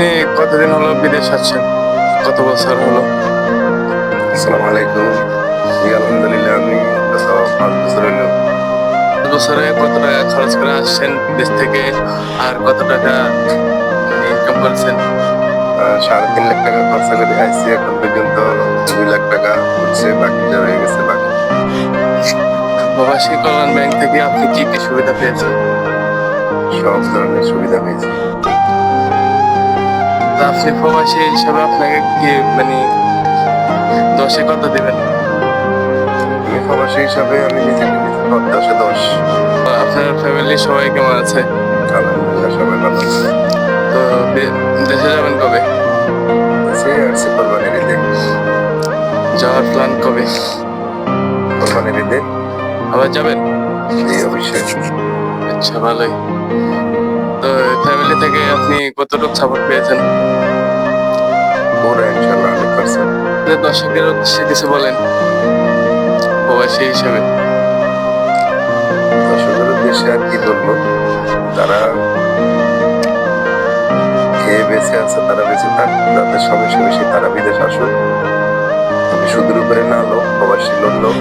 আপনি কতদিন হলো বিদেশ আছেন? কত বছর হলো? আসসালামু আলাইকুম। আলহামদুলিল্লাহ আমি পাঁচ বছর হলো। বছরে কত টাকা খরচ করে আসছেন দেশ থেকে? আর কত টাকা ইনকাম করেছেন? সাড়ে তিন লাখ টাকা খরচা করে আসছি এখন পর্যন্ত। দুই লাখ টাকা হচ্ছে বাকিটা রয়ে গেছে বাকি। প্রবাসী কল্যাণ ব্যাংক থেকে আপনি কি কি সুবিধা পেয়েছেন? সব ধরনের সুবিধা পেয়েছি। আপনি প্রবাসী হিসাবে আপনাকে কি মানে দশে কত দেবেন? আমি প্রবাসী হিসাবে আমি নিজেকে নিজে দশে দশ আপনার ফ্যামিলি সবাই কেমন আছে? আলহামদুলিল্লাহ সবাই ভালো আছে। তো দেশে যাবেন কবে? সে আসছে কোরবানির ঈদে। যাওয়ার প্ল্যান কবে? কোরবানির ঈদে। আবার যাবেন? এই অবশ্যই। আচ্ছা ভালোই। তো ফ্যামিলি থেকে আপনি কতটুকু সাপোর্ট পেয়েছেন? পুরো ইনশাল্লাহ হান্ড্রেড পার্সেন্ট দর্শকের উদ্দেশ্যে কিছু বলেন প্রবাসী হিসেবে। দর্শকের উদ্দেশ্যে আর কি বলব? তারা খেয়ে বেঁচে আছে তারা বেঁচে থাক যাদের সমস্যা বেশি তারা বিদেশ আসুক। সুদের উপরে না লোক প্রবাসী লোক।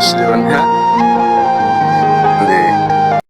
Still in Huh?